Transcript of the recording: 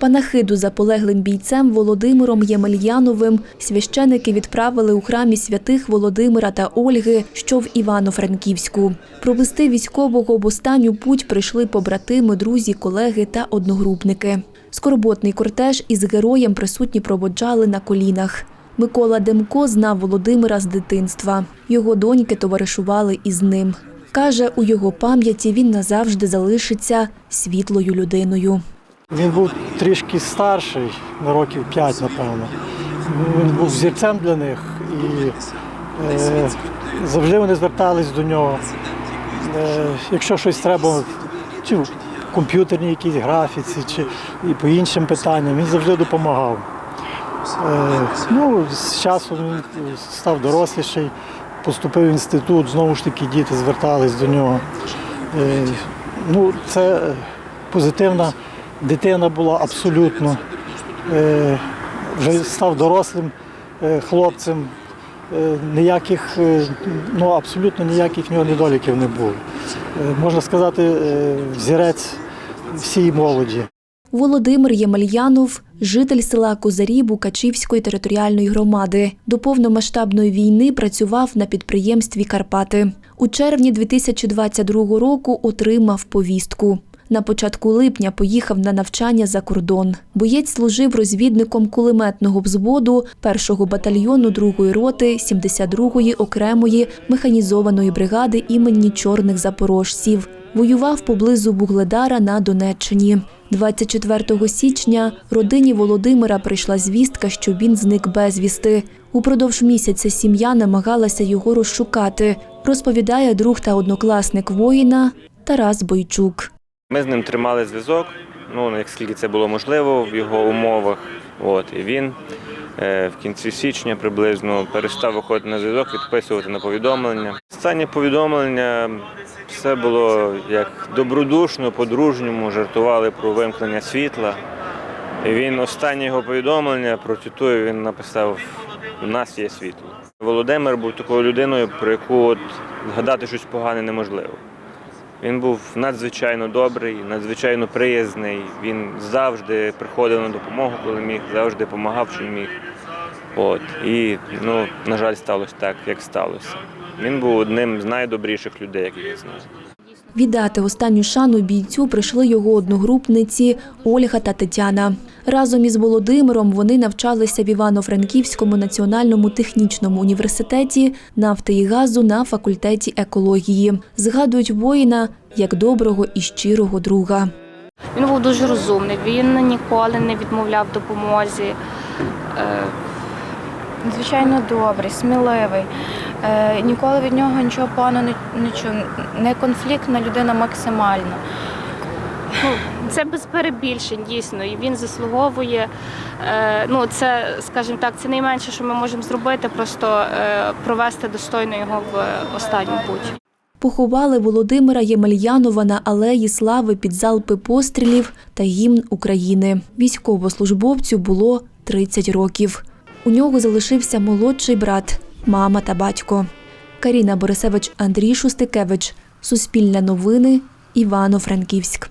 Панахиду за полеглим бійцем Володимиром Ємельяновим священики відправили у храмі святих Володимира та Ольги, що в Івано-Франківську. Провести військового в останню путь прийшли побратими, друзі, колеги та одногрупники. Скорботний кортеж із героєм присутні проводжали на колінах. Микола Демко знав Володимира з дитинства. Його доньки товаришували із ним. Каже, у його пам'яті він назавжди залишиться світлою людиною. Він був трішки старший, на років 5, напевно. Він був зірцем для них і е, завжди вони звертались до нього. Е, якщо щось треба, чи в комп'ютерній якійсь графіці, чи і по іншим питанням, він завжди допомагав. Е, ну, з часом він став доросліший, поступив в інститут, знову ж таки діти звертались до нього. Е, ну, це позитивна дитина була абсолютно. Е, вже став дорослим е, хлопцем. Е, ніяких, ну абсолютно ніяких в нього недоліків не було. Можна сказати, взірець всій молоді. Володимир Ємельянов – житель села Козарі Букачівської територіальної громади. До повномасштабної війни працював на підприємстві «Карпати». У червні 2022 року отримав повістку. На початку липня поїхав на навчання за кордон. Боєць служив розвідником кулеметного взводу 1-го батальйону 2-ї роти 72-ї окремої механізованої бригади імені Чорних Запорожців. Воював поблизу Бугледара на Донеччині. 24 січня родині Володимира прийшла звістка, що він зник безвісти. Упродовж місяця сім'я намагалася його розшукати, розповідає друг та однокласник воїна Тарас Бойчук. Ми з ним тримали зв'язок, ну наскільки це було можливо в його умовах. От і він е, в кінці січня приблизно перестав виходити на зв'язок, відписувати на повідомлення. Останнє повідомлення все було як добродушно, по-дружньому, жартували про вимкнення світла. І він останнє його повідомлення про тітою він написав: У нас є світло. Володимир був такою людиною, про яку от згадати щось погане неможливо. Він був надзвичайно добрий, надзвичайно приязний. Він завжди приходив на допомогу, коли міг, завжди допомагав, чим міг. От. І, ну, на жаль, сталося так, як сталося. Він був одним з найдобріших людей, яких я знаю. Віддати останню шану бійцю прийшли його одногрупниці Ольга та Тетяна. Разом із Володимиром вони навчалися в Івано-Франківському національному технічному університеті нафти і газу на факультеті екології. Згадують воїна як доброго і щирого друга. Він був дуже розумний, він ніколи не відмовляв допомозі. Звичайно, добрий, сміливий. Е, Ніколи від нього нічого поганого не, не чув. Не конфліктна людина максимально. Ну, Це без перебільшень, дійсно, і він заслуговує. е, Ну, це, скажімо так, це найменше, що ми можемо зробити, просто е, провести достойно його в останню путь. Поховали Володимира Ємельянова на алеї слави під залпи пострілів та гімн України. Військовослужбовцю було 30 років. У нього залишився молодший брат, мама та батько. Каріна Борисевич, Андрій Шустикевич. Суспільне новини. Івано-Франківськ.